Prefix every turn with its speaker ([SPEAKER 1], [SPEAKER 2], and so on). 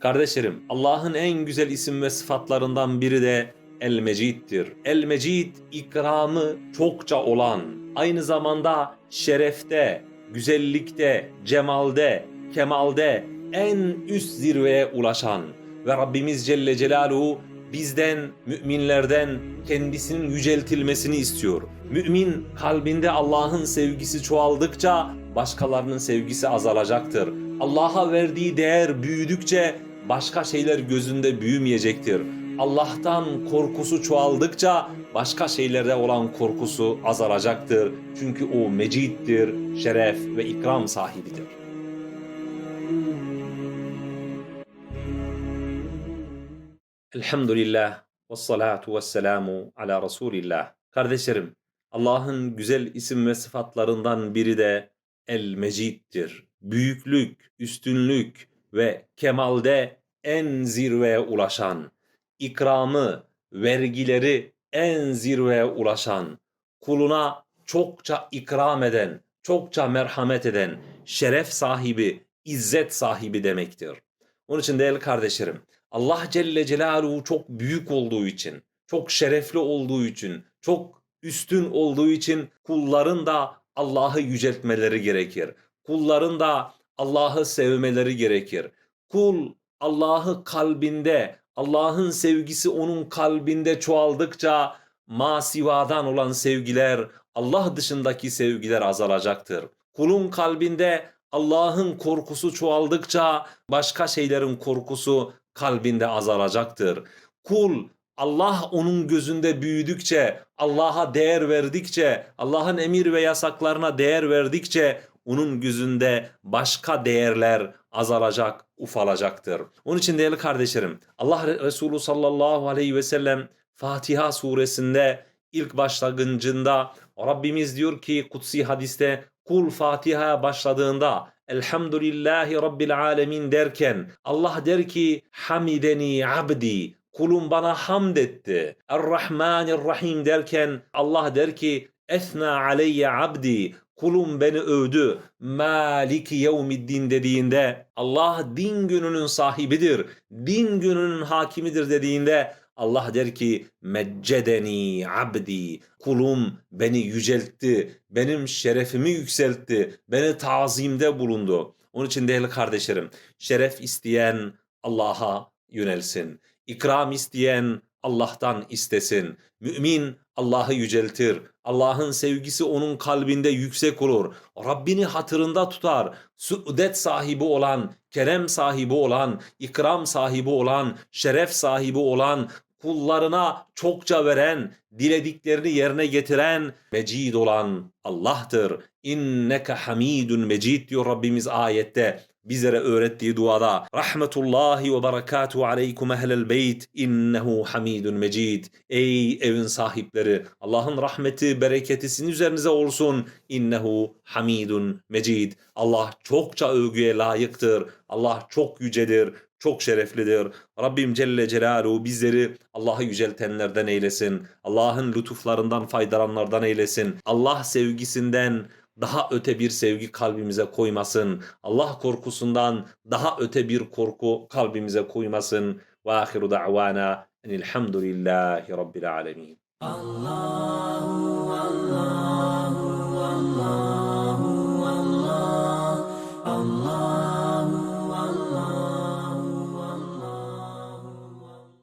[SPEAKER 1] Kardeşlerim, Allah'ın en güzel isim ve sıfatlarından biri de El Mecid'dir. El Mecid ikramı çokça olan, aynı zamanda şerefte, güzellikte, cemalde, kemalde en üst zirveye ulaşan ve Rabbimiz Celle Celaluhu bizden, müminlerden kendisinin yüceltilmesini istiyor. Mümin kalbinde Allah'ın sevgisi çoğaldıkça başkalarının sevgisi azalacaktır. Allah'a verdiği değer büyüdükçe başka şeyler gözünde büyümeyecektir. Allah'tan korkusu çoğaldıkça başka şeylerde olan korkusu azalacaktır. Çünkü o meciddir, şeref ve ikram sahibidir. Elhamdülillah ve salatu ve selamu ala Resulillah. Kardeşlerim, Allah'ın güzel isim ve sıfatlarından biri de El Mecid'dir. Büyüklük, üstünlük ve kemalde en zirveye ulaşan, ikramı, vergileri en zirveye ulaşan, kuluna çokça ikram eden, çokça merhamet eden, şeref sahibi, izzet sahibi demektir. Onun için değerli kardeşlerim, Allah Celle Celaluhu çok büyük olduğu için, çok şerefli olduğu için, çok üstün olduğu için kulların da Allah'ı yüceltmeleri gerekir. Kulların da Allah'ı sevmeleri gerekir. Kul Allah'ı kalbinde, Allah'ın sevgisi onun kalbinde çoğaldıkça masivadan olan sevgiler, Allah dışındaki sevgiler azalacaktır. Kulun kalbinde Allah'ın korkusu çoğaldıkça başka şeylerin korkusu kalbinde azalacaktır. Kul Allah onun gözünde büyüdükçe, Allah'a değer verdikçe, Allah'ın emir ve yasaklarına değer verdikçe onun gözünde başka değerler azalacak, ufalacaktır. Onun için değerli kardeşlerim, Allah Resulü sallallahu aleyhi ve sellem Fatiha suresinde ilk başlangıcında Rabbimiz diyor ki kutsi hadiste kul Fatiha'ya başladığında Elhamdülillahi Rabbil Alemin derken Allah der ki Hamideni abdi kulum bana hamd etti. Errahmanirrahim derken Allah der ki Esna aleyye abdi kulum beni övdü. Maliki yevmiddin dediğinde Allah din gününün sahibidir. Din gününün hakimidir dediğinde Allah der ki meccedeni abdi kulum beni yüceltti benim şerefimi yükseltti beni tazimde bulundu onun için değerli kardeşlerim şeref isteyen Allah'a yönelsin ikram isteyen Allah'tan istesin mümin Allah'ı yüceltir Allah'ın sevgisi onun kalbinde yüksek olur Rabbini hatırında tutar suudet sahibi olan kerem sahibi olan ikram sahibi olan şeref sahibi olan kullarına çokça veren, dilediklerini yerine getiren, mecid olan Allah'tır. İnneke hamidun mecid diyor Rabbimiz ayette bizlere öğrettiği duada. Rahmetullahi ve berekatuhu aleykum ehlel beyt innehu hamidun mecid. Ey evin sahipleri Allah'ın rahmeti, bereketi sizin üzerinize olsun. İnnehu hamidun mecid. Allah çokça övgüye layıktır. Allah çok yücedir çok şereflidir. Rabbim Celle Celaluhu bizleri Allah'ı yüceltenlerden eylesin. Allah'ın lütuflarından faydalananlardan eylesin. Allah sevgisinden daha öte bir sevgi kalbimize koymasın. Allah korkusundan daha öte bir korku kalbimize koymasın. Ve ahiru da'vana enilhamdülillahi rabbil alemin.
[SPEAKER 2] Allahu Allah